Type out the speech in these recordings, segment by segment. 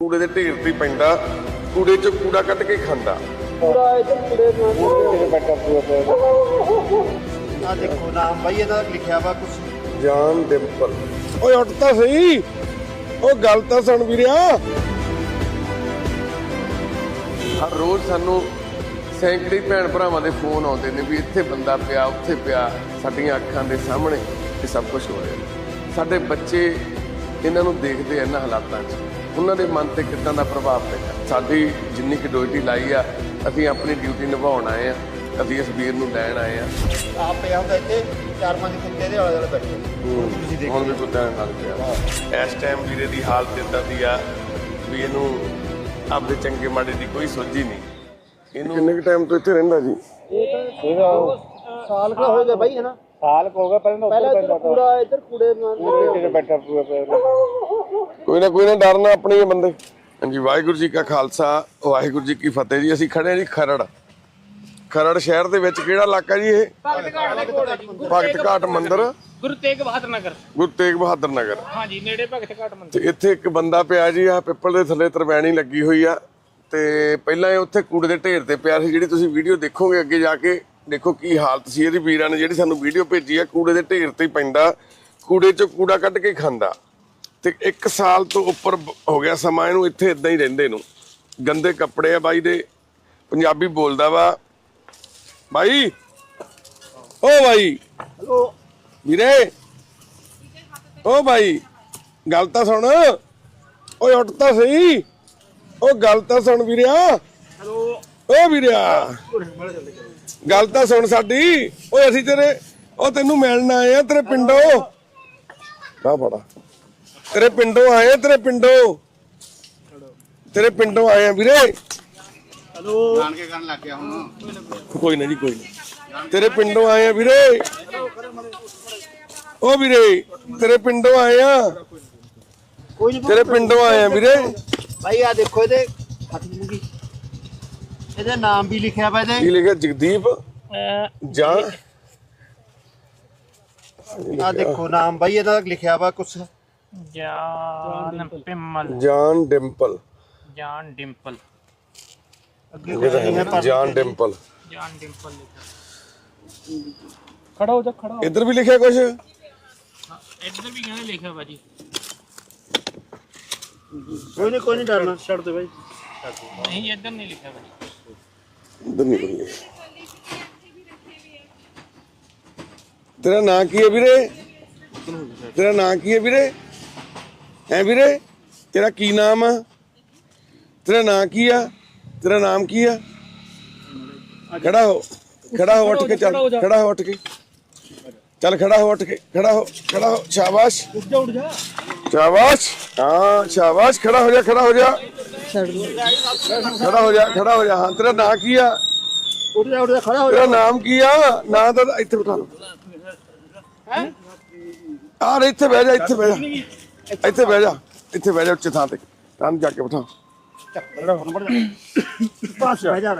ਕੂੜੇ ਦੇ ਢੇਰ ਤੇ ਪੈਂਦਾ ਕੂੜੇ ਚੋਂ ਕੂੜਾ ਕੱਢ ਕੇ ਖਾਂਦਾ। ਆ ਦੇਖੋ ਨਾਮ ਬਾਈ ਇਹਦਾ ਲਿਖਿਆ ਵਾ ਕੁਛ। ਜਾਨ ਡਿੰਪਲ। ਓਏ ਉੱਠ ਤਾਂ ਸਹੀ। ਉਹ ਗੱਲ ਤਾਂ ਸੁਣ ਵੀਰਿਆ। ਹਰ ਰੋਜ਼ ਸਾਨੂੰ ਸੈਂਕੜੇ ਭੈਣ ਭਰਾਵਾਂ ਦੇ ਫੋਨ ਆਉਂਦੇ ਨੇ ਵੀ ਇੱਥੇ ਬੰਦਾ ਪਿਆ ਉੱਥੇ ਪਿਆ ਸਾਡੀਆਂ ਅੱਖਾਂ ਦੇ ਸਾਹਮਣੇ ਇਹ ਸਭ ਕੁਝ ਹੋ ਰਿਹਾ। ਸਾਡੇ ਬੱਚੇ ਇਹਨਾਂ ਨੂੰ ਦੇਖਦੇ ਆ ਇਹਨਾਂ ਹਾਲਾਤਾਂ 'ਚ। ਉਹਨਾਂ ਦੇ ਮਨ ਤੇ ਕਿੱਦਾਂ ਦਾ ਪ੍ਰਭਾਵ ਪੈਂਦਾ ਸਾਡੀ ਜਿੰਨੀ ਕਿ ਡਿਊਟੀ ਲਾਈ ਆ ਅਸੀਂ ਆਪਣੀ ਡਿਊਟੀ ਨਿਭਾਉਣ ਆਏ ਆ ਅਸੀਂ ਇਸ ਵੀਰ ਨੂੰ ਲੈਣ ਆਏ ਆ। ਆ ਪਿਆ ਹੁੰਦਾ ਇੱਥੇ ਚਾਰ ਪੰਜ ਕੁੱਤੇ ਦੇ ਆਲੇ ਦੁਆਲੇ ਬੈਠੇ ਤੁਸੀਂ ਦੇਖੋ। ਹੁਣ ਵੀ ਕੁੱਤਿਆਂ ਨਾਲ ਪਿਆ। ਇਸ ਟਾਈਮ ਵੀਰੇ ਦੀ ਹਾਲਤ ਇਦਾਂ ਦੀ ਆ ਵੀ ਇਹਨੂੰ ਆਪਦੇ ਚੰਗੇ ਮਾੜੇ ਦੀ ਕੋਈ ਸੋਝੀ ਨਹੀਂ। ਇਹਨੂੰ ਕਿੰਨੇ ਕੁ ਟਾਈਮ ਤੋਂ ਇੱਥੇ ਰਹਿੰਦਾ ਜੀ? ਸਾਲ ਕਾ ਹੋ ਗਿਆ ਬਾਈ ਹੈ ਨਾ ਸਾਲ ਕੋ ਹੋਗਾ ਪਹਿਲਾਂ ਪਹਿਲਾਂ ਇੱਧਰ ਕੂੜਾ ਇੱਧਰ ਕੂੜੇ ਉੱਪਰ ਬੈਠਾ ਪੂਰਾ। ਕੋਈ ਨਾ ਕੋਈ ਨਾ ਡਰਨਾ ਆਪਣੇ ਹੀ ਬੰਦੇ। ਹਾਂਜੀ ਵਾਹਿਗੁਰੂ ਜੀ ਕਾ ਖਾਲਸਾ ਵਾਹਿਗੁਰੂ ਜੀ ਕੀ ਫਤਿਹ ਜੀ। ਅਸੀਂ ਖੜੇ ਜੀ ਖਰੜ। ਖਰੜ ਸ਼ਹਿਰ ਦੇ ਵਿੱਚ ਕਿਹੜਾ ਇਲਾਕਾ ਜੀ ਇਹ? ਭਗਤ ਘਾਟ ਮੰਦਿਰ। ਗੁਰੂ ਤੇਗ ਬਹਾਦਰ ਨਗਰ। ਗੁਰੂ ਤੇਗ ਬਹਾਦਰ ਨਗਰ। ਹਾਂਜੀ ਨੇੜੇ ਭਗਤ ਘਾਟ ਮੰਦਿਰ। ਤੇ ਇੱਥੇ ਇੱਕ ਬੰਦਾ ਪਿਆ ਜੀ ਆ ਪਿੱਪਲ ਦੇ ਥੱਲੇ ਤਰਵੈਣੀ ਲੱਗੀ ਹੋਈ ਆ। ਤੇ ਪਹਿਲਾਂ ਇਹ ਉੱਥੇ ਕੂੜੇ ਦੇ ਢੇਰ ਤੇ ਪਿਆ ਸੀ ਜਿਹੜੀ ਤੁਸੀਂ ਵੀਡੀਓ ਦੇਖੋਗੇ ਅੱਗੇ ਜਾ ਕੇ ਦੇਖੋ ਕੀ ਹਾਲਤ ਸੀ ਇਹਦੀ ਵੀਰਾਂ ਨੇ ਜਿਹੜੀ ਸਾਨੂੰ ਵੀਡੀਓ ਭੇਜੀ ਆ। ਕੂੜੇ ਦੇ ਢੇਰ ਤੇ ਪੈਂਦਾ। ਕੂੜੇ ਚੋਂ ਕੂੜਾ ਕੱਢ ਕੇ ਖਾਂਦਾ। ਤੇ 1 ਸਾਲ ਤੋਂ ਉੱਪਰ ਹੋ ਗਿਆ ਸਮਾਂ ਇਹਨੂੰ ਇੱਥੇ ਇਦਾਂ ਹੀ ਰਹਿੰਦੇ ਨੂੰ। ਗੰਦੇ ਕੱਪੜੇ ਆ ਬਾਈ ਦੇ ਪੰਜਾਬੀ ਬੋਲਦਾ ਵਾ। ਬਾਈ ਓ ਬਾਈ। ਹਲੋ। ਵੀਰੇ ਓ ਭਾਈ ਗੱਲ ਤਾਂ ਸੁਣ। ਓਏ ਉੱਠ ਤਾਂ ਸਹੀ। ਓ ਗੱਲ ਤਾਂ ਸੁਣ ਵੀਰਿਆ। ਹਲੋ। ਓ ਵੀਰਿਆ। ਗੱਲ ਤਾਂ ਸੁਣ ਸਾਡੀ। ਓਏ ਅਸੀਂ ਤੇਰੇ ਉਹ ਤੈਨੂੰ ਮਿਲਣ ਆਏ ਆ ਤੇਰੇ ਪਿੰਡੋਂ। ਆ ਫੜਾ। ਤੇਰੇ ਪਿੰਡੋਂ ਆਏ ਆ ਤੇਰੇ ਪਿੰਡੋਂ? ਤੇਰੇ ਪਿੰਡੋਂ ਆਏ ਆ ਵੀਰੇ? ਹਲੋ। ਨਾਨਕੇ ਕਰਨ ਲੱਗ ਗਿਆ ਹੁਣ। ਕੋਈ ਨਾ ਜੀ ਕੋਈ ਨਾ। ਤੇਰੇ ਪਿੰਡੋਂ ਆਏ ਆ ਵੀਰੇ? ਓ ਵੀਰੇ ਤੇਰੇ ਪਿੰਡੋਂ ਆਏ ਆ? ਕੋਈ ਨਹੀਂ ਤੇਰੇ ਪਿੰਡੋਂ ਆਏ ਆ ਵੀਰੇ? ਬਾਈ ਆ ਦੇਖੋ ਇਹਦੇ ਜੂਗੀ ਇਹਦੇ ਨਾਮ ਵੀ ਲਿਖਿਆ ਵਾ ਇਹਦੇ। ਕੀ ਲਿਖਿਆ? ਜਗਦੀਪ? ਜਾਂ? ਆ ਦੇਖੋ ਨਾਮ ਬਾਈ ਇਹਦਾ ਲਿਖਿਆ ਵਾ ਕੁਛ। ਜਾਨ ਪਿੰਮਲ ਜਾਨ ਡਿੰਪਲ ਜਾਨ ਡਿੰਪਲ ਅੱਗੇ ਕੁਛ ਨਹੀਂ ਹੈ ਪਰ ਜਾਨ ਡਿੰਪਲ ਜਾਨ ਡਿੰਪਲ ਲਿਖਿਆ ਖੜਾ ਹੋ ਜਾ ਖੜਾ ਇੱਧਰ ਵੀ ਲਿਖਿਆ ਕੁਝ ਇੱਧਰ ਵੀ ਕਹਿੰਦੇ ਲਿਖਿਆ ਵਾ ਜੀ ਕੋਈ ਨਹੀਂ ਕੋਈ ਨਹੀਂ ਡਰਨਾ ਛੱਡ ਦੇ ਬਾਈ ਨਹੀਂ ਇੱਧਰ ਨਹੀਂ ਲਿਖਿਆ ਵਾ ਜੀ ਇੱਧਰ ਨਹੀਂ ਕੋਈ ਤੇਰਾ ਨਾਂ ਕੀ ਹੈ ਵੀਰੇ? ਤੇਰਾ ਕੀ ਹੈ ਹੈ ਨਾਮ ਆ? ਤੇਰਾ ਨਾਂ ਕੀ ਆ? ਤੇਰਾ ਨਾਮ ਕੀ ਆ? ਖੜਾ ਹੋ ਖੜਾ ਹੋ ਉੱਠ ਕੇ ਚੱਲ ਖੜਾ ਹੋ ਉੱਠ ਕੇ। ਚੱਲ ਖੜਾ ਹੋ ਉੱਠ ਕੇ ਖੜਾ ਹੋ ਖੜਾ ਹੋ। ਸ਼ਾਬਾਸ਼। ਉੱਠ ਜਾ ਉੱਠ ਜਾ। ਸ਼ਾਬਾਸ਼। ਹਾਂ ਸ਼ਾਬਾਸ਼। ਖੜਾ ਹੋ ਜਾ ਖੜਾ ਹੋ ਜਾ। ਖੜਾ ਹੋ ਜਾ ਖੜਾ ਹੋ ਜਾ। ਹਾਂ ਤੇਰਾ ਨਾਂ ਕੀ ਆ? ਉੱਠ ਜਾ ਉੱਠ ਜਾ ਖੜਾ ਹੋ ਤੇਰਾ ਨਾਮ ਕੀ ਆ? ਨਾਂ ਤਾਂ ਇੱਥੇ ਬਿਠਾ ਲਓ। ਆ ਰੇ ਇੱਥੇ ਬਹਿ ਜਾ ਇੱਥੇ ਬਹਿ ਜਾ। ਇੱਥੇ ਬਹਿ ਜਾ ਇੱਥੇ ਬਹਿ ਜਾ ਉੱਚੇ ਥਾਂ ਤੇ। ਤਾਂ ਜਾ ਕੇ ਬਿਠਾ। ਪਾਸ ਬਹਿ ਜਾ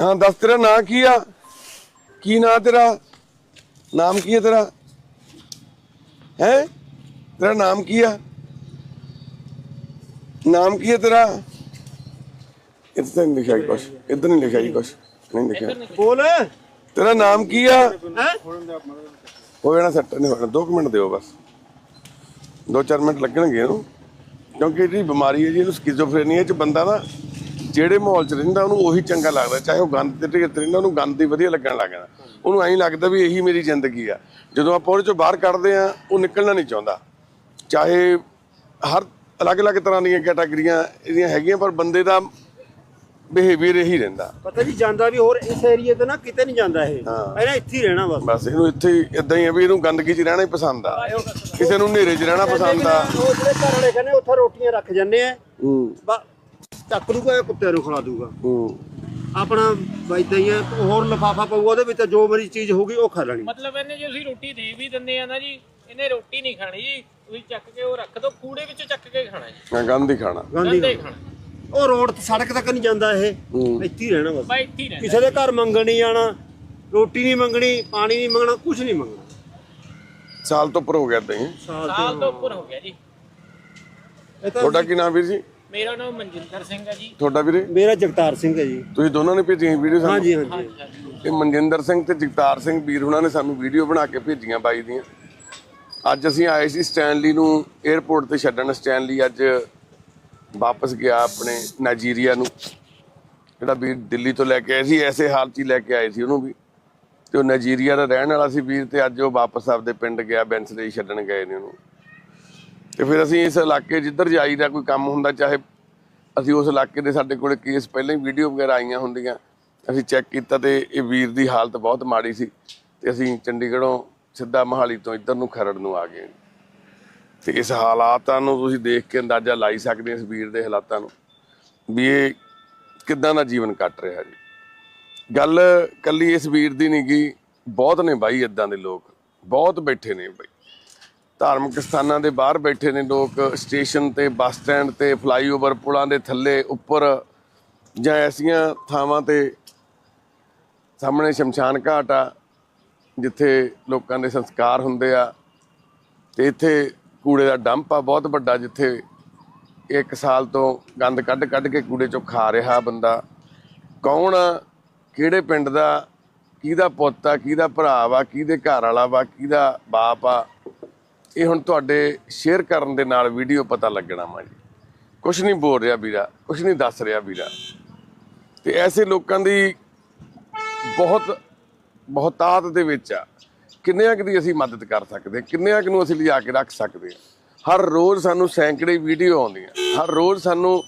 ਹਾਂ ਦੱਸ ਤੇਰਾ ਨਾਂ ਕੀ ਆ? ਕੀ ਨਾਂ ਤੇਰਾ? ਨਾਮ ਕੀ ਹੈ ਤੇਰਾ? ਹੈ? ਤੇਰਾ ਨਾਮ ਕੀ ਆ? ਨਾਮ ਕੀ ਹੈ ਤੇਰਾ? ਇੱਥੇ ਨਹੀਂ ਲਿਖਿਆ ਜੀ ਕੁਛ। ਇੱਧਰ ਨਹੀਂ ਲਿਖਿਆ ਜੀ ਕੁਛ। ਨਹੀਂ ਲਿਖਿਆ। ਬੋਲ। ਤੇਰਾ ਨਾਮ ਕੀ ਆ? ਹੈ? ਹੋ ਜਾਣਾ ਸੈੱਟ ਨਹੀਂ ਹੋਣਾ 2 ਮਿੰਟ ਦਿਓ ਬਸ। 2-4 ਮਿੰਟ ਲੱਗਣਗੇ ਇਹਨੂੰ, ਕਿਉਂਕਿ ਜਿਹੜੀ ਬਿਮਾਰੀ ਹੈ ਜੀ, ਇਹਨੂੰ ਸਕਿਜ਼ੋਫਰੇਨੀਆ ਚ ਬੰਦਾ ਨਾ ਜਿਹੜੇ ਮਾਹੌਲ ਚ ਰਹਿੰਦਾ, ਉਹਨੂੰ ਉਹੀ ਚੰਗਾ ਲੱਗਦਾ, ਚਾਹੇ ਉਹ ਗੰਦ ਤੇ ਢੇਰ ਤੇ ਰਹਿੰਦਾ, ਉਹਨੂੰ ਗੰਦ ਹੀ ਵਧੀਆ ਲੱਗਣ ਲੱਗ ਜਾਂਦਾ। ਉਹਨੂੰ ਐਂ ਲੱਗਦਾ ਵੀ ਇਹੀ ਮੇਰੀ ਜ਼ਿੰਦਗੀ ਆ। ਜਦੋਂ ਆਪਾਂ ਉਹਦੇ ਚੋਂ ਬਾਹਰ ਕੱਢਦੇ ਆ ਉਹ ਨਿਕਲਣਾ ਨਹੀਂ ਚਾਹੁੰਦਾ। ਚਾਹੇ ਹਰ ਅਲੱਗ-ਅਲੱਗ ਤਰ੍ਹਾਂ ਦੀਆਂ ਕੈਟਾਗਰੀਆਂ ਇਹਦੀਆਂ ਹੈਗੀਆਂ, ਪਰ ਬੰਦੇ ਦਾ ਬਿਹੇਵੀਅਰ ਇਹੀ ਰਹਿੰਦਾ। ਪਤਾ ਜੀ ਜਾਂਦਾ ਵੀ ਹੋਰ ਇਸ ਏਰੀਏ ਤੇ ਨਾ ਕਿਤੇ ਨਹੀਂ ਜਾਂਦਾ ਇਹ। ਇਹਨੇ ਇੱਥੇ ਹੀ ਰਹਿਣਾ ਬਸ। ਬਸ ਇਹਨੂੰ ਇੱਥੇ ਇਦਾਂ ਹੀ ਆ ਵੀ ਇਹਨੂੰ ਗੰਦਗੀ 'ਚ ਰਹਿਣਾ ਹੀ ਪਸੰਦ ਆ। ਕਿਸੇ ਨੂੰ ਹਨੇਰੇ 'ਚ ਰਹਿਣਾ ਪਸੰਦ ਆ। ਉਹ ਜਿਹੜੇ ਘਰ ਵਾਲੇ ਕਹਿੰਦੇ ਉੱਥੇ ਰੋਟੀਆਂ ਰੱਖ ਜੰਨੇ ਆ। ਹੂੰ। ਬਸ ਚੱਕ ਲੂਗਾ ਇਹ ਕੁੱਤੇ ਨੂੰ ਖਿਲਾ ਦੂਗਾ। ਹੂੰ। ਆਪਣਾ ਵੈਦਾਂ ਹੀ ਹੈ ਹੋਰ ਲਫਾਫਾ ਪਊਗਾ ਉਹਦੇ ਵਿੱਚ ਜੋ ਮੇਰੀ ਚੀਜ਼ ਹੋਊਗੀ ਉਹ ਖਾ ਲੈਣੀ। ਮਤਲਬ ਇਹਨੇ ਜੇ ਅਸੀਂ ਰੋਟੀ ਦੇ ਵੀ ਦਿੰਦੇ ਆ ਨਾ ਜੀ ਇਹਨੇ ਰੋਟੀ ਨਹੀਂ ਖਾਣੀ ਜੀ। ਤੁਸੀਂ ਚੱਕ ਕੇ ਉਹ ਰੱਖ ਦੋ ਕੂੜੇ ਵਿੱਚ ਚੱਕ ਕੇ ਖਾਣਾ ਜੀ। ਮੈਂ ਗੰਦ ਹੀ ਖਾਣਾ। ਗਾਂਧੀ ਗੰਦੇ ਖਾਣਾ। ਉਹ ਰੋਡ ਤੇ ਸੜਕ ਤੱਕ ਨਹੀਂ ਜਾਂਦਾ ਇਹ। ਇੱਥੇ ਹੀ ਰਹਿਣਾ ਬਸ। ਬਾਈ ਇੱਥੇ ਹੀ ਰਹਿੰਦਾ ਕਿਸੇ ਦੇ ਘਰ ਮੰਗਣ ਨਹੀਂ ਜਾਣਾ ਰੋਟੀ ਨਹੀਂ ਮੰਗਣੀ ਪਾਣੀ ਨਹੀਂ ਮੰਗਣਾ ਕੁਝ ਨਹੀਂ ਮੰਗਣਾ। ਸਾਲ ਤੋਂ ਉੱਪਰ ਹੋ ਗਿਆ ਹੀ। ਸਾਲ ਤੋਂ ਉੱਪਰ ਹੋ ਗਿਆ ਜੀ। ਇਹ ਤਾਂ ਤੁਹਾਡਾ ਕੀ ਨਾਮ ਵੀਰ ਜੀ? ਮੇਰਾ ਨਾਮ ਮਨਜਿੰਦਰ ਸਿੰਘ ਹੈ ਜੀ। ਤੁਹਾਡਾ ਵੀਰੇ? ਮੇਰਾ ਜਗਤਾਰ ਸਿੰਘ ਹੈ ਜੀ। ਤੁਸੀਂ ਦੋਨਾਂ ਨੇ ਭੇਜੀਆਂ ਵੀਡੀਓ ਸਾਨੂੰ? ਹਾਂਜੀ ਹਾਂਜੀ। ਹਾਂਜੀ ਹਾਂਜੀ। ਇਹ ਮਨਜਿੰਦਰ ਸਿੰਘ ਤੇ ਜਗਤਾਰ ਸਿੰਘ ਵੀਰ ਉਹਨਾਂ ਨੇ ਸਾਨੂੰ ਵੀਡੀਓ ਬਣਾ ਕੇ ਭੇਜੀਆਂ ਬਾਈ ਦੀਆਂ। ਅੱਜ ਅਸੀਂ ਆਏ ਸੀ ਸਟੈਨਲੀ ਨੂੰ 에ਅਰਪੋਰਟ ਤੇ ਛੱਡਣ। ਸਟੈਨਲੀ ਅੱਜ ਵਾਪਸ ਗਿਆ ਆਪਣੇ ਨਾਈਜੀਰੀਆ ਨੂੰ। ਜਿਹੜਾ ਵੀਰ ਦਿੱਲੀ ਤੋਂ ਲੈ ਕੇ ਆਏ ਸੀ, ਐਸੇ ਹਾਲਤ 'ਚ ਹੀ ਲੈ ਕੇ ਆਏ ਸੀ ਉਹਨੂੰ ਵੀ। ਤੇ ਉਹ ਨਾਈਜੀਰੀਆ ਦਾ ਰਹਿਣ ਵਾਲਾ ਸੀ ਵੀਰ ਤੇ ਅੱਜ ਉਹ ਵਾਪਸ ਆਪਦੇ ਪਿੰਡ ਗਿਆ ਬੈਂਸਲੇ ਛੱਡਣ ਗਏ ਨੇ ਉਹਨੂੰ। ਤੇ ਫਿਰ ਅਸੀਂ ਇਸ ਇਲਾਕੇ ਜਿੱਧਰ ਜਾਈਦਾ ਕੋਈ ਕੰਮ ਹੁੰਦਾ, ਚਾਹੇ ਅਸੀਂ ਉਸ ਇਲਾਕੇ ਦੇ ਸਾਡੇ ਕੋਲ ਕੇਸ ਪਹਿਲਾਂ ਹੀ ਵੀਡੀਓ ਵਗੈਰਾ ਆਈਆਂ ਹੁੰਦੀਆਂ, ਅਸੀਂ ਚੈੱਕ ਕੀਤਾ ਤੇ ਇਹ ਵੀਰ ਦੀ ਹਾਲਤ ਬਹੁਤ ਮਾੜੀ ਸੀ। ਤੇ ਅਸੀਂ ਚੰਡੀਗੜ੍ਹੋਂ ਸਿੱਧਾ ਮਹਾਲੀ ਤੋਂ ਇੱਧਰ ਨੂੰ ਖਰੜ ਨੂੰ ਆ ਗਏ। ਤੇ ਇਸ ਹਾਲਾਤਾਂ ਨੂੰ ਤੁਸੀਂ ਦੇਖ ਕੇ ਅੰਦਾਜ਼ਾ ਲਾਈ ਸਕਦੇ ਹੋ ਇਸ ਵੀਰ ਦੇ ਹਾਲਾਤਾਂ ਨੂੰ ਵੀ ਇਹ ਕਿੱਦਾਂ ਦਾ ਜੀਵਨ ਕੱਟ ਰਿਹਾ ਜੀ। ਗੱਲ ਕੱਲੀ ਇਸ ਵੀਰ ਦੀ ਨਹੀਂ ਗੀ ਬਹੁਤ ਨੇ ਬਾਈ ਇਦਾਂ ਦੇ ਲੋਕ, ਬਹੁਤ ਬੈਠੇ ਨੇ ਬਾਈ। ਧਾਰਮਿਕ ਸਥਾਨਾਂ ਦੇ ਬਾਹਰ ਬੈਠੇ ਨੇ ਲੋਕ, ਸਟੇਸ਼ਨ ਤੇ, ਬੱਸ ਸਟੈਂਡ ਤੇ, ਫਲਾਈਓਵਰ ਪੁਲਾਂ ਦੇ ਥੱਲੇ, ਉੱਪਰ ਜਾਂ ਐਸੀਆਂ ਥਾਵਾਂ ਤੇ ਸਾਹਮਣੇ ਸ਼ਮਸ਼ਾਨ ਘਾਟ ਆ, ਜਿੱਥੇ ਲੋਕਾਂ ਦੇ ਸੰਸਕਾਰ ਹੁੰਦੇ ਆ ਤੇ ਇੱਥੇ ਕੂੜੇ ਦਾ ਡੰਪ ਆ, ਬਹੁਤ ਵੱਡਾ ਜਿੱਥੇ ਇੱਕ ਸਾਲ ਤੋਂ ਗੰਦ ਕੱਢ ਕੱਢ ਕੇ ਕੂੜੇ ਚੋਂ ਖਾ ਰਿਹਾ ਬੰਦਾ। ਕੌਣ ਕਿਹੜੇ ਪਿੰਡ ਦਾ? ਕਿਹਦਾ ਪੁੱਤ ਆ? ਕਿਹਦਾ ਭਰਾ ਵਾ? ਕਿਹਦੇ ਘਰ ਵਾਲਾ ਵਾ? ਕਿਹਦਾ ਬਾਪ ਆ? ਇਹ ਹੁਣ ਤੁਹਾਡੇ ਸ਼ੇਅਰ ਕਰਨ ਦੇ ਨਾਲ ਵੀਡੀਓ ਪਤਾ ਲੱਗਣਾ ਵਾ ਜੀ। ਕੁਝ ਨਹੀਂ ਬੋਲ ਰਿਹਾ ਵੀਰਾ ਕੁਝ ਨਹੀਂ ਦੱਸ ਰਿਹਾ ਵੀਰਾ। ਤੇ ਐਸੇ ਲੋਕਾਂ ਦੀ ਬਹੁਤ, ਬਹੁਤਾਤ ਦੇ ਵਿੱਚ ਆ। ਕਿੰਨਿਆਂ ਕੁ ਦੀ ਅਸੀਂ ਮਦਦ ਕਰ ਸਕਦੇ ਹਾਂ? ਕਿੰਨਿਆਂ ਕੁ ਨੂੰ ਅਸੀਂ ਲਿਜਾ ਕੇ ਰੱਖ ਸਕਦੇ ਹਾਂ? ਹਰ ਰੋਜ਼ ਸਾਨੂੰ ਸੈਂਕੜੇ ਵੀਡੀਓ ਆਉਂਦੀਆਂ। ਹਰ ਰੋਜ਼ ਸਾਨੂੰ